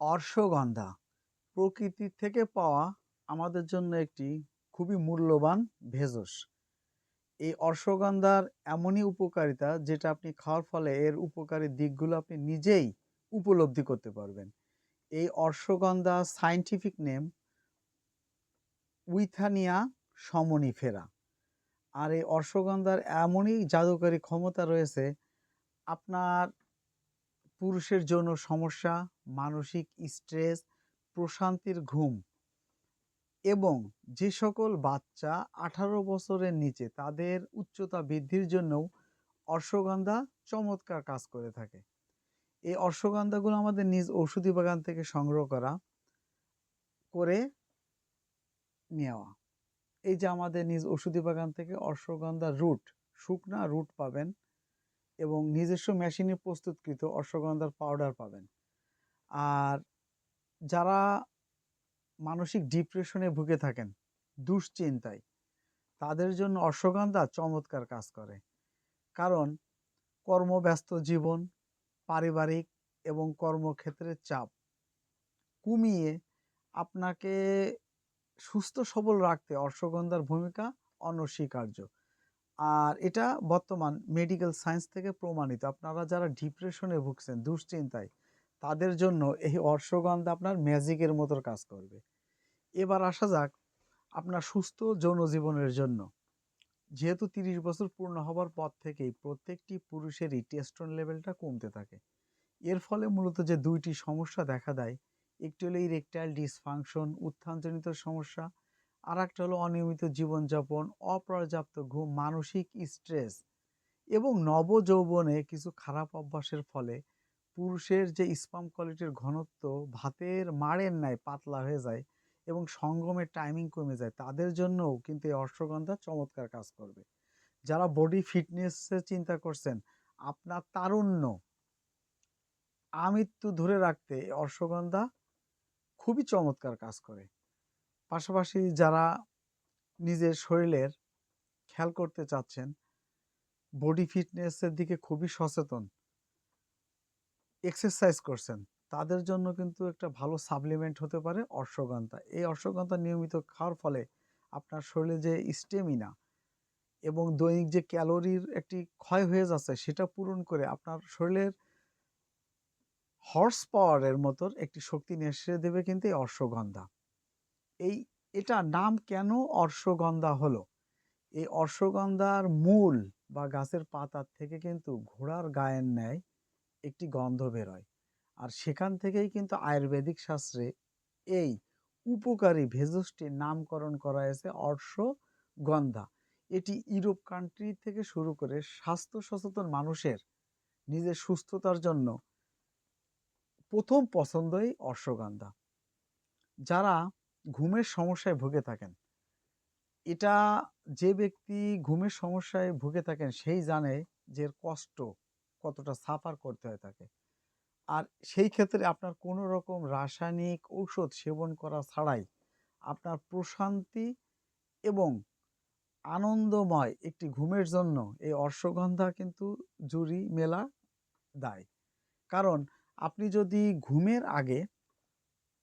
অর্শগন্ধা প্রকৃতি থেকে পাওয়া আমাদের জন্য একটি খুবই মূল্যবান ভেষজ। এই অর্শগন্ধার এমনই উপকারিতা যেটা আপনি খাওয়ার ফলে এর উপকারী দিকগুলো আপনি নিজেই উপলব্ধি করতে পারবেন। এই ashwagandha scientific name Withania somnifera. আর এই অর্শগন্ধার এমনই জাদুকরী ক্ষমতা রয়েছে, আপনার পুরুষের জন্য সমস্যা, মানসিক স্ট্রেস প্রশান্তির ঘুম এবং যে সকল বাচ্চা আঠারো বছরের নিচে তাদের উচ্চতা বৃদ্ধির জন্যও অশ্বগন্ধা চমৎকার কাজ করে থাকে। এই অশ্বগন্ধাগুলো আমাদের নিজ ঔষধি বাগান থেকে সংগ্রহ করা, করে নেওয়া এই যে আমাদের নিজ ওষুধি বাগান থেকে অশ্বগন্ধা রুট শুকনা রুট পাবেন। এবং নিজস্ব মেশিনে প্রস্তুতকৃত অশ্বগন্ধার পাউডার পাবেন। আর যারা মানসিক ডিপ্রেশনে ভুগে থাকেন, দুশ্চিন্তায়, তাদের জন্য অশ্বগন্ধা চমৎকার কাজ করে। কারণ কর্মব্যস্ত জীবন, পারিবারিক এবং কর্মক্ষেত্রের চাপ কমিয়ে আপনাকে সুস্থ সবল রাখতে অশ্বগন্ধার ভূমিকা অনস্বীকার্য। আর এটা বর্তমান মেডিকেল সায়েন্স থেকে প্রমাণিত। আপনারা যারা ডিপ্রেশনে ভুগছেন, দুশ্চিন্তায়, তাদের জন্য এই অশ্বগন্ধা আপনার ম্যাজিকের মতো কাজ করবে। এবার আসা যাক আপনার সুস্থ যৌন জীবনের জন্য। যেহেতু তিরিশ বছর পূর্ণ হবার পর থেকেই প্রত্যেকটি পুরুষেরই টেস্টন লেভেলটা কমতে থাকে। এর ফলে মূলত যে দুইটি সমস্যা দেখা দেয়, একটি হলো ইরেকটাইল ডিসফাংশন উত্থানজনিত সমস্যা আর একটা হলো অনিয়মিত জীবনযাপন, অপর্যাপ্ত ঘুম, মানসিক স্ট্রেস এবং নব যৌবনে কিছু খারাপ অভ্যাসের ফলে পুরুষের যে স্পাম কোয়ালিটির ঘনত্ব ভাতের মাড়ের ন্যায় পাতলা হয়ে যায় এবং সঙ্গমের টাইমিং কমে যায়। তাদের জন্যও কিন্তু এই অশ্বগন্ধা চমৎকার কাজ করবে। যারা বডি ফিটনেসের চিন্তা করছেন, আপনার তারুণ্য আমৃত্যু ধরে রাখতে অশ্বগন্ধা খুবই চমৎকার কাজ করে। পাশাপাশি যারা নিজের শরীরের খেয়াল করতে চাচ্ছেন বডি ফিটনেসের দিকে খুবই সচেতন এক্সারসাইজ করছেন, তাদের জন্য কিন্তু একটা ভালো সাপ্লিমেন্ট হতে পারে অশ্বগন্ধা এই অশ্বগন্ধা নিয়মিত খাওয়ার ফলে আপনার শরীরে যে স্টেমিনা এবং দৈনিক যে ক্যালোরির একটি ক্ষয় হয়ে যাচ্ছে, সেটা পূরণ করে আপনার শরীরের হর্স পাওয়ারের মতন একটি শক্তি নিয়ে এসে দেবে কিন্তু এই অশ্বগন্ধা এই, এটা নাম কেন অশ্বগন্ধা হলো? এই অশ্বগন্ধার মূল বা গাছের পাতার থেকে কিন্তু ঘোড়ার গায়ের ন্যায় একটি গন্ধ বেরোয়। আর সেখান থেকেই কিন্তু আয়ুর্বেদিক শাস্ত্রে এই উপকারী ভেষজটির নামকরণ করা হয়েছে অশ্বগন্ধা এটি ইউরোপ কান্ট্রি থেকে শুরু করে স্বাস্থ্য সচেতন মানুষের নিজের সুস্থতার জন্য প্রথম পছন্দই অশ্বগন্ধা যারা ঘুমের সমস্যায় ভুগে থাকেন। এটা যে ব্যক্তি ঘুমের সমস্যায় ভুগে থাকেন, সেই জানে যে কষ্ট কতটা সাফার করতে হয় তাকে। আর সেই ক্ষেত্রে আপনার কোনো রকম রাসায়নিক ঔষধ সেবন করা ছাড়াই আপনার প্রশান্তি এবং আনন্দময় একটি ঘুমের জন্য এই অশ্বগন্ধা কিন্তু জুরি মেলা দেয়। কারণ আপনি যদি ঘুমের আগে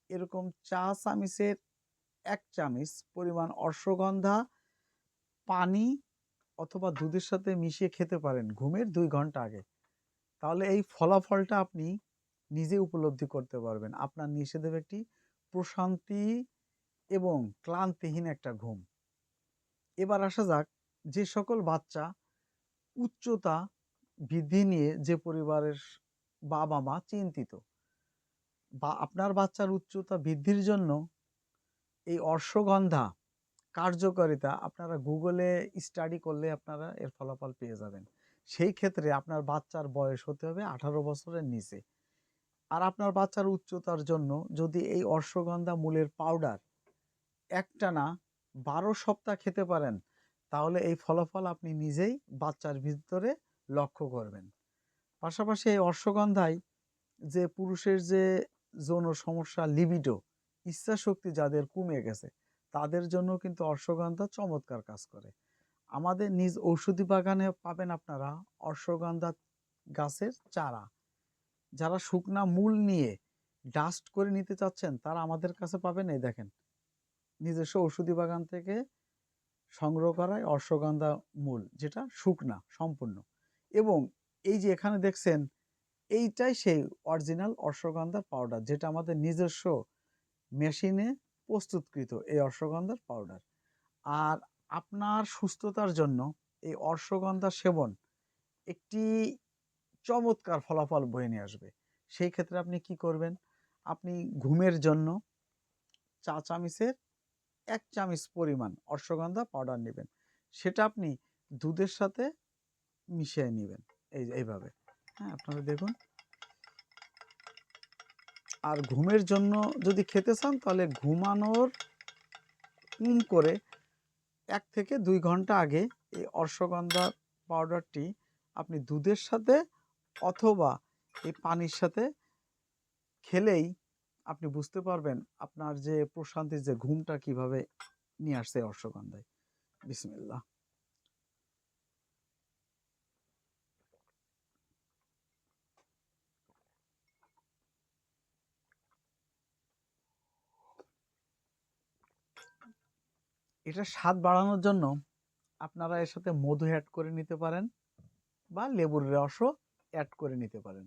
এরকম চা চামিচের এক চামিচ পরিমাণ অশ্বগন্ধা পানি অথবা দুধের সাথে মিশিয়ে খেতে পারেন ঘুমের দুই ঘণ্টা আগে। তাহলে এই ফলাফলটা আপনি নিজে উপলব্ধি করতে পারবেন। আপনার নিষে দেবে একটি প্রশান্তি এবং ক্লান্তিহীন একটা ঘুম। এবার আসা যাক, যে সকল বাচ্চা উচ্চতা বৃদ্ধি নিয়ে যে পরিবারের বাবা মা চিন্তিত বা আপনার বাচ্চার উচ্চতা বৃদ্ধির জন্য এই অশ্বগন্ধা কার্যকারিতা আপনারা গুগলে স্টাডি করলে আপনারা এর ফলাফল পেয়ে যাবেন। সেই ক্ষেত্রে আপনার বাচ্চার বয়স হতে হবে আঠারো বছরের নিচে। আর আপনার বাচ্চার উচ্চতার জন্য যদি এই অশ্বগন্ধা মূলের পাউডার একটানা বারো সপ্তাহ খেতে পারেন, তাহলে এই ফলাফল আপনি নিজেই বাচ্চার ভিতরে লক্ষ্য করবেন। পাশাপাশি এই অশ্বগন্ধায় যে পুরুষের যে যৌন সমস্যা লিবিডো ইচ্ছা শক্তি যাদের কমে গেছে, তাদের জন্য কিন্তু অশ্বগন্ধা চমৎকার কাজ করে। আমাদের নিজ ঔষধি বাগানে পাবেন আপনারা অশ্বগন্ধা গাছের চারা। যারা শুকনা মূল নিয়ে ডাস্ট করে নিতে চাচ্ছেন, তারা আমাদের কাছে পাবেন এই দেখেন। নিজস্ব ঔষধি বাগান থেকে সংগ্রহ করায় অশ্বগন্ধা মূল, যেটা শুকনা, সম্পূর্ণ। এবং এই যে এখানে দেখছেন, এইটাই সেই অরিজিনাল অশ্বগন্ধার পাউডার যেটা আমাদের নিজস্ব মেশিনে প্রস্তুতকৃত এই অশ্বগন্ধার পাউডার আর আপনার সুস্থতার জন্য এই অশ্বগন্ধা সেবন একটি চমৎকার ফলাফল বয়ে নিয়ে আসবে। সেই ক্ষেত্রে আপনি কি করবেন? আপনি ঘুমের জন্য চা চামিচের এক চামিচ পরিমাণ অশ্বগন্ধা পাউডার নেবেন। সেটা আপনি দুধের সাথে মিশিয়ে নেবেন। এই এইভাবে। হ্যাঁ আপনারা দেখুন। আর ঘুমের জন্য যদি খেতে চান, তাহলে ঘুমানোর উম করে এক থেকে দুই ঘণ্টা আগে এই অশ্বগন্ধা পাউডারটি আপনি দুধের সাথে অথবা এই পানির সাথে খেলেই আপনি বুঝতে পারবেন আপনার যে প্রশান্তির যে ঘুমটা কীভাবে নিয়ে আসছে অশ্বগন্ধায় বিসমিল্লাহ। এটা স্বাদ বাড়ানোর জন্য আপনারা এর সাথে মধু অ্যাড করে নিতে পারেন বা লেবুর রসও অ্যাড করে নিতে পারেন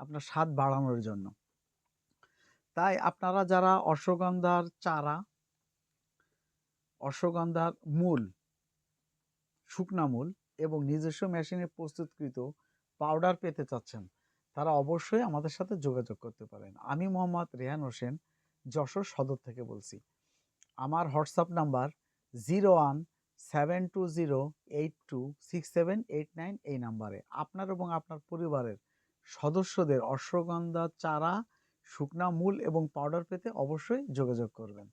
আপনার স্বাদ বাড়ানোর জন্য। তাই আপনারা যারা অশ্বগন্ধার চারা, অশ্বগন্ধার মূল, শুকনা মূল এবং নিজস্ব মেশিনে প্রস্তুতকৃত পাউডার পেতে চাচ্ছেন, তারা অবশ্যই আমাদের সাথে যোগাযোগ করতে পারেন। আমি মোহাম্মদ রেহান হোসেন, যশোর সদর থেকে বলছি। আমার WhatsApp number zero one seven two zero eight two six seven eight nine এই নাম্বারে। আপনার এবং আপনার পরিবারের সদস্যদের অশ্বগন্ধা, চারা, শুকনা মূল এবং পাউডার পেতে অবশ্যই যোগাযোগ করবেন।